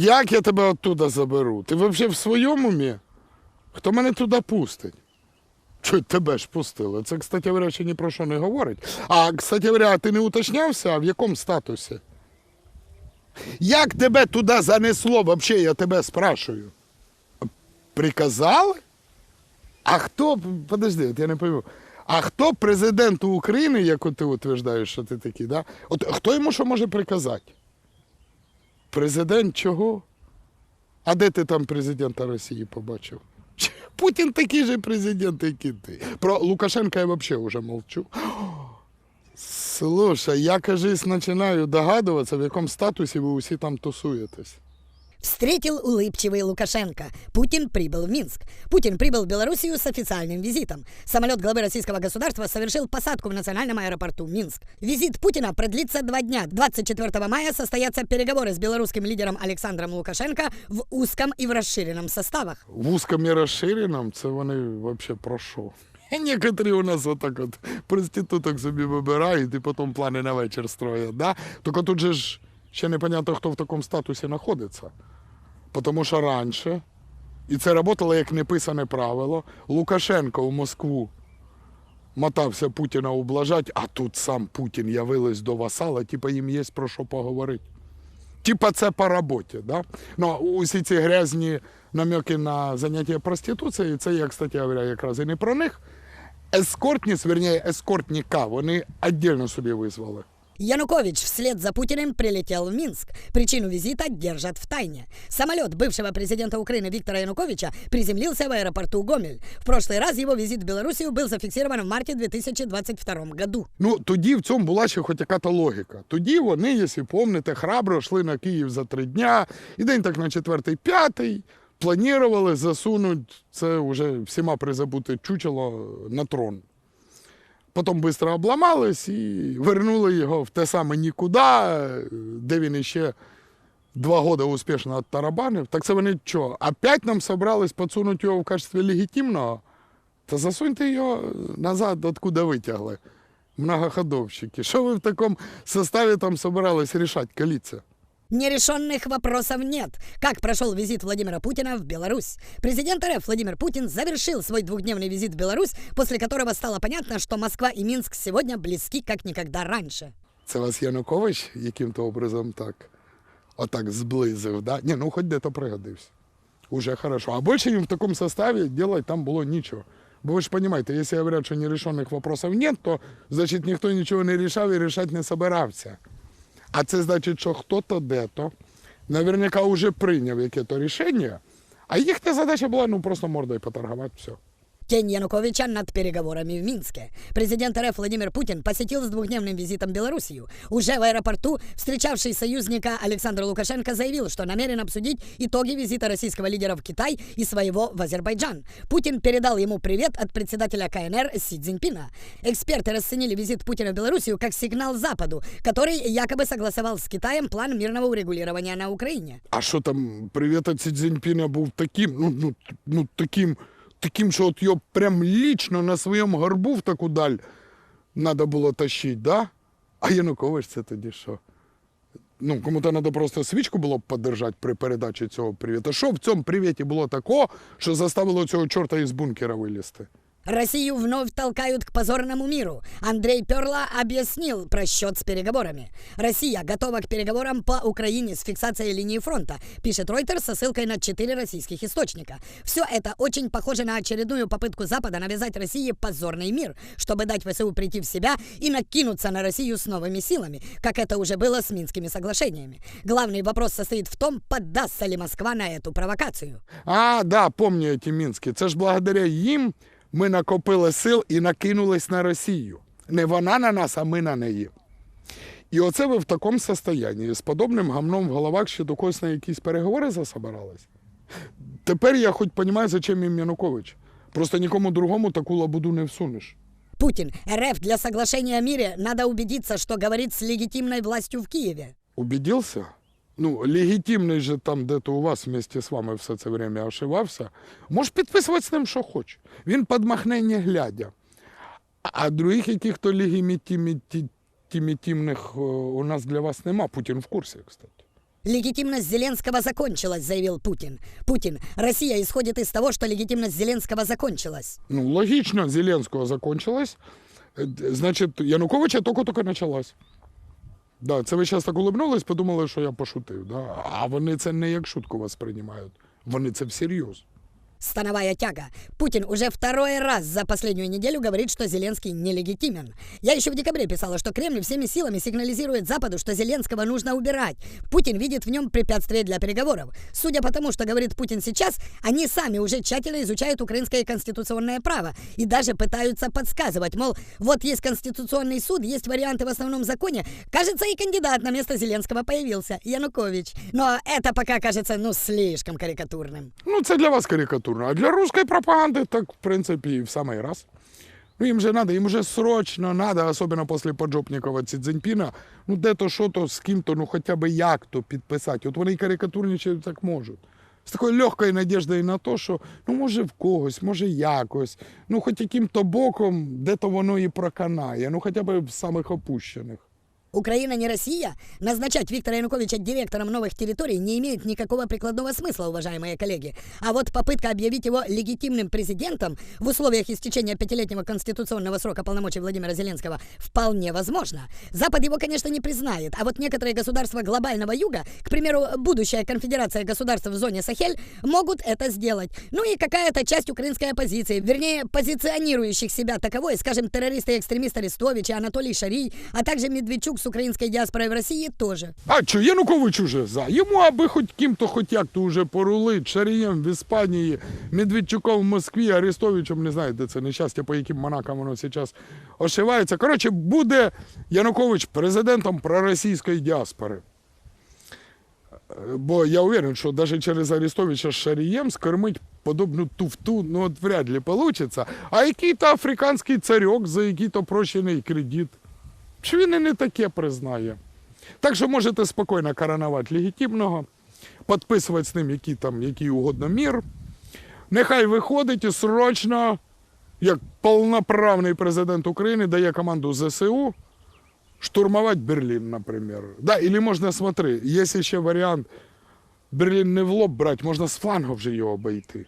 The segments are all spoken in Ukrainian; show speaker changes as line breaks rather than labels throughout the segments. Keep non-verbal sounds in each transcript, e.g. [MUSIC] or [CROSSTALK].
Як я тебе оттуда заберу? Ти взагалі в своєму умі? Хто мене туди пустить? Чуть тебе ж пустили. Це, кстати говоря, ще ні про що не говорить. А, кстати говоря, ти не уточнявся, а в якому статусі? Як тебе туди занесло, взагалі, я тебе спрашую? Приказали? А хто, подожди, от я не пойму. А хто президенту України, як ти утверждаєш, що ти такий, да? От хто йому що може приказати? Президент чого? А де ти там президента Росії побачив? [LAUGHS] Путін такий же президент, як і ти. Про Лукашенка я взагалі вже мовчу. [GASPS] Слушай, я, кажись, починаю догадуватися, в якому статусі ви усі там тусуєтесь.
Встретил улыбчивый Лукашенко. Путин прибыл в Минск. Путин прибыл в Белоруссию с официальным визитом. Самолет главы российского государства совершил посадку в национальном аэропорту Минск. Визит Путина продлится два дня. 24 мая состоятся переговоры с белорусским лидером Александром Лукашенко в узком и в расширенном составах.
В узкому і розширеному це вони взагалі про що? [LAUGHS] І Некоторі у нас отак от проституток собі вибирають і потім плани на вечір строять. Да? Тільки тут же ж ще непонятно, хто в такому статусі знаходиться. Тому що раніше, і це працювало як неписане правило, Лукашенко в Москву мотався Путіна ублажати, а тут сам Путін явились до васала, типа їм є про що поговорити. Типа це по роботі, да? Ну, усі ці грязні намеки на заняття проституцією, це я, кстати говоря, якраз і не про них. Ескортність, верніше, ескортника, вони віддільно собі визвали.
Янукович вслед за Путиным прилетел в Минск. Причину визита держат в тайне. Самолет бывшего президента Украины Виктора Януковича приземлился в аэропорту Гомель. В прошлый раз его визит в Белоруссию был зафиксирован в марте 2022 году.
Ну, тоді в цьому була ще хоч яка-то логіка. Тоді вони, якщо пам'ятаєте, храбро йшли на Київ за три дня, і день так на четвертий, п'ятий планували засунути це вже всіма призабуте чучело на трон. Потім швидко обламались і вернули його в те саме нікуди, де він іще два роки успішно оттарабанив. Так це вони що, опять нам собрались підсунути його в качестві легітимного? Та засуньте його назад, откуда витягли. Многоходовщики. Що ви в такому составі там собирались рішати, коаліція?
Нерешенных вопросов нет. Как прошел визит Владимира Путина в Беларусь? Президент РФ Владимир Путин завершил свой двухдневный визит в Беларусь, после которого стало понятно, что Москва и Минск сегодня близки как никогда раньше.
Це вас Янукович яким-то образом так, отак зблизив, да? Ні, ну хоч де-то пригодився. Уже хорошо. А більше їм в такому составі делать там було нічого. Бо ви ж розумієте, якщо говорять, що нерешених вопросов нет, то значить ніхто нічого не рішав і рішати не собирався. А це значить, що хто-то де-то наверняка вже прийняв яке-то рішення, а їхня задача була ну просто мордою поторгувати, все.
Тень Януковича над переговорами в Минске. Президент РФ Владимир Путин посетил с двухдневным визитом Белоруссию. Уже в аэропорту встречавший союзника Александр Лукашенко заявил, что намерен обсудить итоги визита российского лидера в Китай и своего в Азербайджан. Путин передал ему привет от председателя КНР Си Цзиньпина. Эксперты расценили визит Путина в Белоруссию как сигнал Западу, который якобы согласовал с Китаем план мирного урегулирования на Украине.
А що там, привіт від Сі Цзіньпіна був таким, ну, ну, ну таким, таким, що от його прям лічно на своєму горбу в таку даль треба було тащити, да? А Янукович це тоді що? Ну, кому-то треба просто свічку було б подержати при передачі цього привіта. Що в цьому привіті було такого, що заставило цього чорта із бункера вилізти?
Россию вновь толкают к позорному миру. Андрей Перла объяснил просчет с переговорами. Россия готова к переговорам по Украине с фиксацией линии фронта, пишет Reuters со ссылкой на четыре российских источника. Все это очень похоже на очередную попытку Запада навязать России позорный мир, чтобы дать ВСУ прийти в себя и накинуться на Россию с новыми силами, как это уже было с Минскими соглашениями. Главный вопрос состоит в том, поддастся ли Москва на эту провокацию.
А, да, пам'ятаю ті Мінські. Це ж благодаря їм ми накопили сил і накинулись на Росію. Не вона на нас, а ми на неї. І оце ви в такому состоянні, з подобним гамном в головах ще до когось на якісь переговори засобирались. Тепер я хоч розумію, зачем їм Янукович. Просто нікому другому таку лабуду не всунеш.
Путин. РФ для соглашения о мире надо убедиться, что говорит с легитимной властью в Киеве.
Убедился? Ну, легітимний же там, де то у вас вместе з вами все це время ошивався, можеш підписувати з ним, що хочеш. Він подмахне не глядя. А других яких-то легітимних у нас для вас нема. Путін в курсі, кстати.
Легитимность Зеленского закончилась, заявил Путин. Путин, Россия исходит из того, что легитимность Зеленского закончилась.
Ну, логично, Зеленського закончилось. Е, д- Значить, Януковича тільки-тільки почалась. Да, це ви зараз так улыбнулись, подумали, що я пошутив. Да? А вони це не як шутку вас приймають. Вони це всерйоз.
Становая тяга. Путин уже второй раз за последнюю неделю говорит, что Зеленский нелегитимен. Я еще в декабре писала, что Кремль всеми силами сигнализирует Западу, что Зеленского нужно убирать. Путин видит в нем препятствие для переговоров. Судя по тому, что говорит Путин сейчас, они сами уже тщательно изучают украинское конституционное право и даже пытаются подсказывать, мол, вот есть конституционный суд, есть варианты в основном законе. Кажется, и кандидат на место Зеленского появился, Янукович. Но это пока кажется, ну, слишком карикатурным.
Ну, це для вас карикатурно. А для русської пропаганди, так, в принципі, в самий раз. Ну, їм же надо, їм вже срочно надо, особливо після поджопникова Цзіньпіна, ну де-то, що-то, з ким-то, ну хоча б як-то підписати. От вони карикатурничають так можуть. З такою легкою надіждою на те, що ну може в когось, може якось, ну хоч яким-то боком, де-то воно і проканає, ну хоча б в самих опущених.
Украина не Россия? Назначать Виктора Януковича директором новых территорий не имеет никакого прикладного смысла, уважаемые коллеги. А вот попытка объявить его легитимным президентом в условиях истечения пятилетнего конституционного срока полномочий Владимира Зеленского вполне возможно. Запад его, конечно, не признает, а вот некоторые государства глобального юга, к примеру, будущая конфедерация государств в зоне Сахель, могут это сделать. Ну и какая-то часть украинской оппозиции, вернее, позиционирующих себя таковой, скажем, террористы и экстремист Арестович и Анатолий Шарий, а также Медведчук с украинской диаспорой в России тоже.
А що, Янукович уже за. Йому аби хоч ким-то хоч як-то уже порулить. Шарієм в Іспанії, Медведчуком в Москві, Арестовичем, не знаю, де це нещастя, по яким монакам воно зараз ошивається. Коротше, буде Янукович президентом проросійської діаспори. Бо я уверен, що навіть через Арестовича з Шарієм скормить подобну туфту, ну от вряд ли получится. А який-то африканський царьок за який-то прощений кредит. Чи він і не таке признає? Так що можете спокійно коронувати легітимного, підписувати з ним який там, який угодно мір. Нехай виходить і срочно, як повноправний президент України, дає команду ЗСУ штурмувати Берлін, наприклад. Да, или можна, смотри, є ще варіант Берлін не в лоб брати, можна з флангу вже його обійти.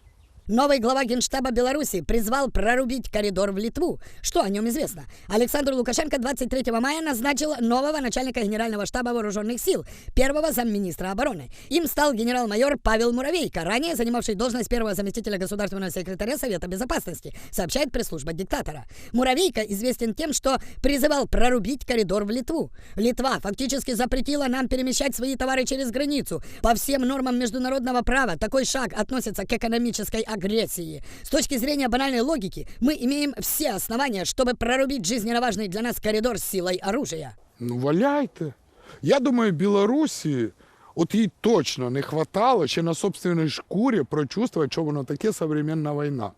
Новый глава Генштаба Беларуси призвал прорубить коридор в Литву. Что о нем известно? Александр Лукашенко 23 мая назначил нового начальника Генерального штаба вооруженных сил, первого замминистра обороны. Им стал генерал-майор Павел Муравейко, ранее занимавший должность первого заместителя государственного секретаря Совета Безопасности, сообщает пресс-служба диктатора. Муравейко известен тем, что призывал прорубить коридор в Литву. Литва фактически запретила нам перемещать свои товары через границу. По всем нормам международного права такой шаг относится к экономической агрессии. С точки зрения банальной логики, мы имеем все основания, чтобы прорубить жизненно важный для нас коридор с силой оружия.
Ну, валяйте. Я думаю, Білорусі, от їй точно не хватало ще на собственній шкурі прочувствувати, що воно таке современна війна.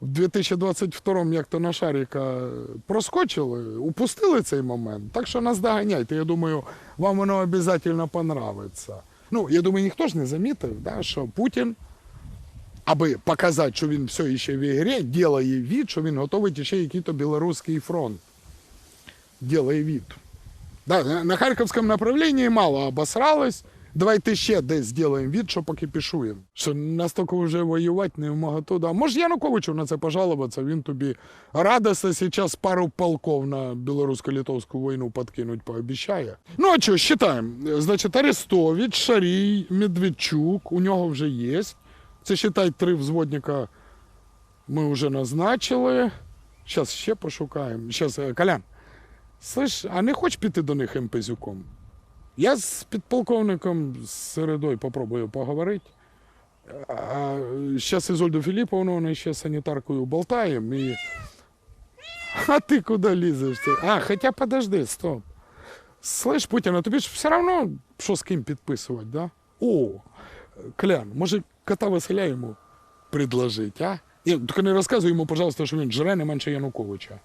В 2022-му як то на Шаріка проскочили, упустили цей момент. Так що нас доганяйте. Я думаю, вам воно обов'язково понравиться. Ну, я думаю, ніхто ж не замітив, да, що Путін, аби показати, що він все ще в ігрі, ділає від, що він готовить ще якийсь білоруський фронт. Ділає від. Да, на- Харківському направленні мало обосралось. Давайте ще десь зробимо від, що покипішуємо. Що настільки вже воювати не вмогато. Да. Може Януковичу на це пожалуватися, він тобі радостно зараз пару полков на білорусько-литовську війну подкинуть пообіцяє. Ну а що, считаємо. Значить, Арестович, Шарій, Медведчук, у нього вже є. Це, считай, три взводника ми вже назначили. Зараз ще пошукаємо. Зараз, Колян, Слиш, а не хочеш піти до них МПЗюком? Я з підполковником з Середою попробую поговорити. А зараз із Ольдою Філіповною ще санітаркою болтаємо і. А ти куди лізеш? А, хоча подожди, стоп. Слышь, Путін, а тобі ж все одно, що з ким підписувати, да? О, Клян, може кота Василя йому предложить, а? Ні, тільки не розказуй йому, пожалуйста, що він жре не менше Януковича.